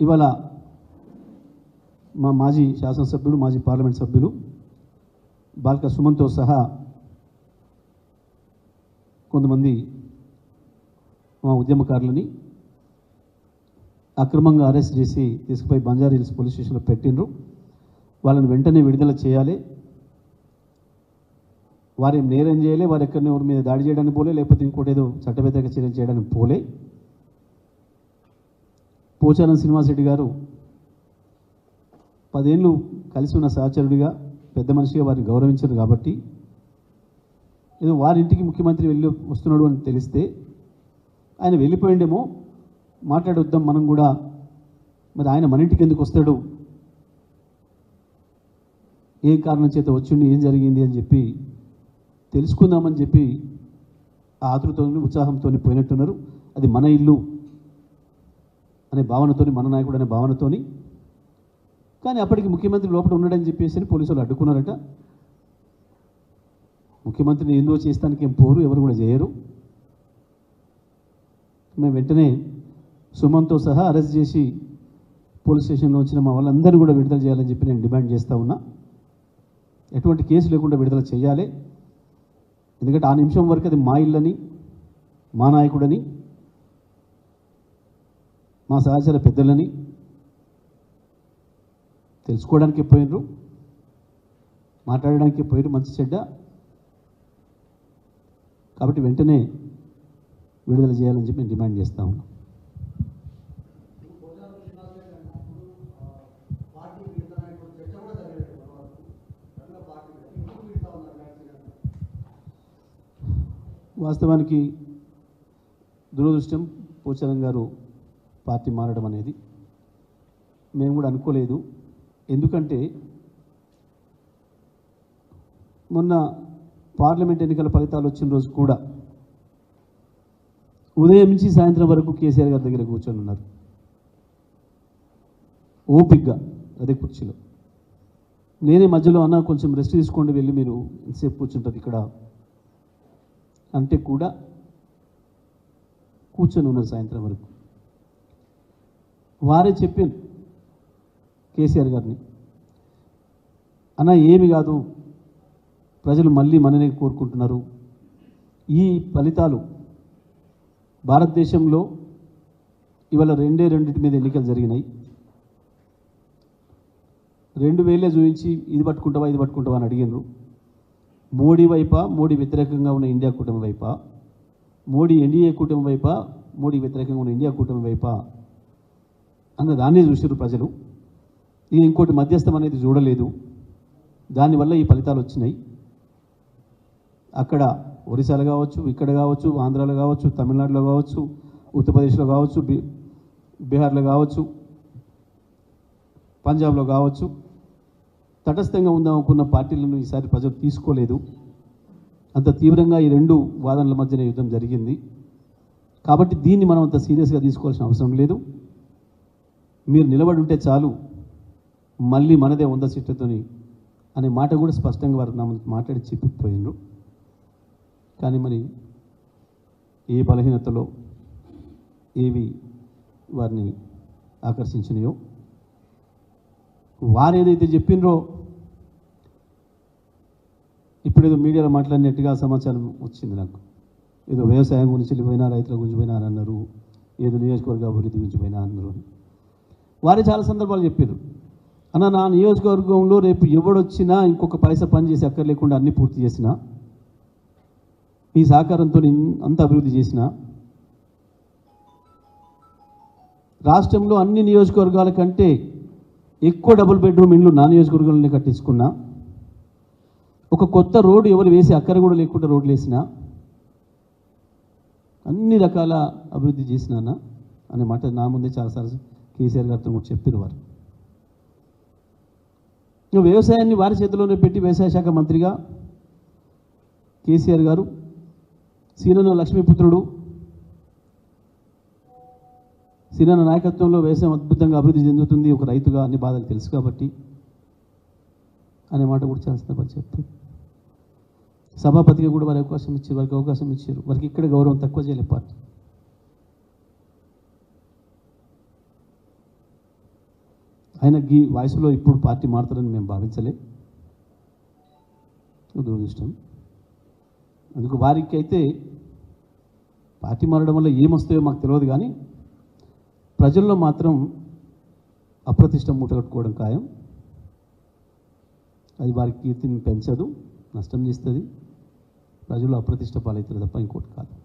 ఇవాళ మా మాజీ శాసనసభ్యుడు మాజీ పార్లమెంట్ సభ్యులు బాల్క సుమన్తో సహా కొంతమంది మా ఉద్యమకారులని అక్రమంగా అరెస్ట్ చేసి తీసుకుపోయి బంజారా హిల్స్ పోలీస్ స్టేషన్లో పెట్టిండ్రు. వాళ్ళని వెంటనే విడుదల చేయాలి. వారు నేరం చేయలే వారు ఎక్కడిని ఎవరి మీద దాడి చేయడానికి పోలే లేకపోతే ఇంకోటి ఏదో చట్టవ్యతిరేక చర్యలు చేయడానికి పోలే. పోచారం శ్రీనివాసరెడ్డి గారు పదేళ్ళు కలిసి ఉన్న సహచరుడిగా పెద్ద మనిషిగా వారిని గౌరవించారు కాబట్టి ఏదో వారింటికి ముఖ్యమంత్రి వెళ్ళి వస్తున్నాడు అని తెలిస్తే ఆయన వెళ్ళిపోయిండేమో మాట్లాడొద్దాం మనం కూడా మరి ఆయన మన ఇంటికి ఎందుకు వస్తాడు? ఏ కారణం చేత వచ్చిండి? ఏం జరిగింది? అని చెప్పి తెలుసుకుందామని చెప్పి ఆ ఆతృతోని ఉత్సాహంతో పోయినట్టున్నారు. అది మన ఇల్లు. అనే భావనతోని మన నాయకుడు అనే భావనతోని. కానీ అప్పటికి ముఖ్యమంత్రి లోపల ఉన్నాడని చెప్పేసి పోలీసులు అడ్డుకున్నారట. ముఖ్యమంత్రిని ఏందో చేస్తానికి ఏం పోరు ఎవరు కూడా చేయరు. మేము వెంటనే సుమన్తో సహా అరెస్ట్ చేసి పోలీస్ స్టేషన్లో వచ్చిన మా వాళ్ళందరూ కూడా విడుదల చేయాలని చెప్పి నేను డిమాండ్ చేస్తూ ఉన్నా. ఎటువంటి కేసు లేకుండా విడుదల చేయాలి. ఎందుకంటే ఆ నిమిషం వరకు అది మా ఇల్లని మా నాయకుడని మా సహచర పెద్దలని తెలుసుకోవడానికి పోయినరు మాట్లాడడానికి పోయిరు మంచి చెడ్డ. కాబట్టి వెంటనే విడుదల చేయాలని చెప్పి నేను డిమాండ్ చేస్తా ఉన్నాం. వాస్తవానికి దురదృష్టం పోచారం గారు పార్టీ మారడం అనేది మేము కూడా అనుకోలేదు. ఎందుకంటే మొన్న పార్లమెంట్ ఎన్నికల ఫలితాలు వచ్చిన రోజు కూడా ఉదయం నుంచి సాయంత్రం వరకు కేసీఆర్ గారి దగ్గర కూర్చొని ఉన్నారు. ఓపిక్గా అదే కుర్చీలో. నేనే మధ్యలో అన్న కొంచెం రెస్ట్ తీసుకోండి వెళ్ళి మీరు ఎంతసేపు కూర్చుంటారు ఇక్కడ. అంటే కూడా కూర్చొని ఉన్నారు సాయంత్రం వరకు. వారే చెప్పారు కేసీఆర్ గారిని. అన్న ఏమి కాదు. ప్రజలు మళ్ళీ మననే కోరుకుంటున్నారు. ఈ ఫలితాలు భారతదేశంలో ఇవాళ రెండే రెండింటి మీద ఎన్నికలు జరిగినాయి. రెండు వేలే చూపించి ఇది పట్టుకుంటావా ఇది పట్టుకుంటావా అని అడిగినారు. మోడీ వైపా మోడీ వ్యతిరేకంగా ఉన్న ఇండియా కూటమి వైపా? మోడీ ఎన్డీఏ కూటమి వైపా మోడీ వ్యతిరేకంగా ఉన్న ఇండియా కూటమి వైపా? అన్న దాన్నే చూసారు ప్రజలు. ఇక ఇంకోటి మధ్యస్థం అనేది చూడలేదు. దానివల్ల ఈ ఫలితాలు వచ్చినాయి. అక్కడ ఒరిస్సాలో కావచ్చు ఇక్కడ కావచ్చు ఆంధ్రాలో కావచ్చు తమిళనాడులో కావచ్చు ఉత్తరప్రదేశ్లో కావచ్చు బీ బీహార్లో కావచ్చు పంజాబ్లో కావచ్చు తటస్థంగా ఉందాం అనుకున్న పార్టీలను ఈసారి ప్రజలు తీసుకోలేదు. అంత తీవ్రంగా ఈ రెండు వాదనల మధ్యన యుద్ధం జరిగింది. కాబట్టి దీన్ని మనం అంత సీరియస్గా తీసుకోవాల్సిన అవసరం లేదు. మీరు నిలబడి ఉంటే చాలు మళ్ళీ మనదే వంద సీట్లతోని అనే మాట కూడా స్పష్టంగా వారు నా మాట్లాడి చెప్పిపోయినరు. కానీ మరి ఏ బలహీనతలో ఏవి వారిని ఆకర్షించినాయో వారు ఏదైతే చెప్పినరో ఇప్పుడేదో మీడియాలో మాట్లాడినట్టుగా సమాచారం వచ్చింది నాకు. ఏదో వ్యవసాయం గురించి వెళ్ళిపోయినా రైతుల గురించి పోయినా అని అన్నారు ఏదో నియోజకవర్గ అభివృద్ధి గురించి పోయినా అన్నారు. వారే చాలా సందర్భాలు చెప్పారు. అన్న నా నియోజకవర్గంలో రేపు ఎవడొచ్చినా ఇంకొక పైసా పని చేసి అక్కర్ లేకుండా అన్ని పూర్తి చేసిన మీ సహకారంతో అంత అభివృద్ధి చేసిన రాష్ట్రంలో అన్ని నియోజకవర్గాల కంటే ఎక్కువ డబుల్ బెడ్రూమ్ ఇండ్లు నా నియోజకవర్గంలోనే కట్టించుకున్నా ఒక కొత్త రోడ్డు ఎవరు వేసి అక్కర కూడా లేకుండా రోడ్లు వేసిన అన్ని రకాల అభివృద్ధి చేసినానా? అనే మాట నా ముందే చాలాసార్లు కేసీఆర్ గారితో కూడా చెప్పారు వారు వ్యవసాయాన్ని వారి చేతిలోనే పెట్టి వ్యవసాయ శాఖ మంత్రిగా కేసీఆర్ గారు సీనన్న లక్ష్మీపుత్రుడు సీనన్న నాయకత్వంలో వ్యవసాయం అద్భుతంగా అభివృద్ధి చెందుతుంది ఒక రైతుగా అన్ని బాధలు తెలుసు కాబట్టి అనే మాట కూడా చాలా సందర్భాలు సభాపతిగా కూడా వారికి అవకాశం ఇచ్చారు వారికి అవకాశం ఇచ్చారు. వారికి ఇక్కడ గౌరవం తక్కువ చేయలేదు పార్టీ. ఆయన గీ వయసులో ఇప్పుడు పార్టీ మారుతారని మేము భావించలే. దురదృష్టం. అందుకు వారికి అయితే పార్టీ మారడం వల్ల ఏమొస్తాయో మాకు తెలియదు కానీ ప్రజల్లో మాత్రం అప్రతిష్ట మూటగట్టుకోవడం ఖాయం. అది వారి కీర్తిని పెంచదు నష్టం చేస్తుంది. ప్రజలు అప్రతిష్ట పాలవుతారు తప్ప ఇంకోటి కాదు.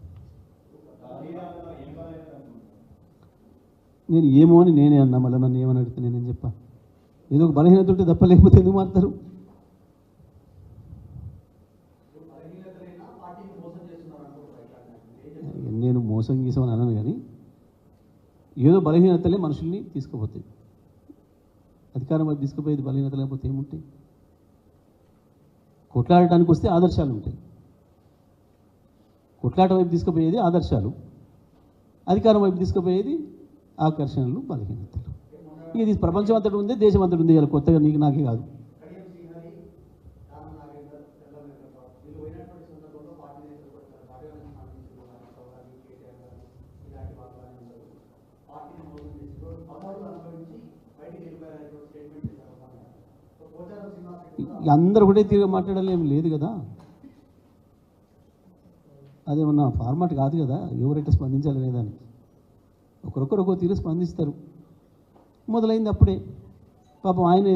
నేను ఏమో అని నేనే అన్నా మళ్ళీ నన్ను ఏమని అడిగితే నేనేం చెప్పా? ఏదో ఒక బలహీనత ఉంటే తప్ప లేకపోతే ఎందుకు మారుతారు? నేను మోసం గీసామని అనను కానీ ఏదో బలహీనతలే మనుషుల్ని తీసుకుపోతాయి. అధికారం వైపు తీసుకుపోయేది బలహీనత లేకపోతే ఏముంటాయి? కొట్లాడటానికి వస్తే ఆదర్శాలు ఉంటాయి. కొట్లాట వైపు తీసుకుపోయేది ఆదర్శాలు. అధికారం వైపు తీసుకుపోయేది ఆకర్షణలు బలహీనతలు. ఇది ప్రపంచం అంతటి ఉంది దేశం అంతటి ఉంది ఇలా కొత్తగా నీకు నాకే కాదు. అందరు కూడా ఇక ఒకటే మాట్లాడలేం లేదు కదా. అదేమన్నా ఫార్మాట్ కాదు కదా ఎవరైతే స్పందించాలనే దానికి ఒకరొకరు ఒక తీరు స్పందిస్తారు. మొదలైంది అప్పుడే. పాపం ఆయన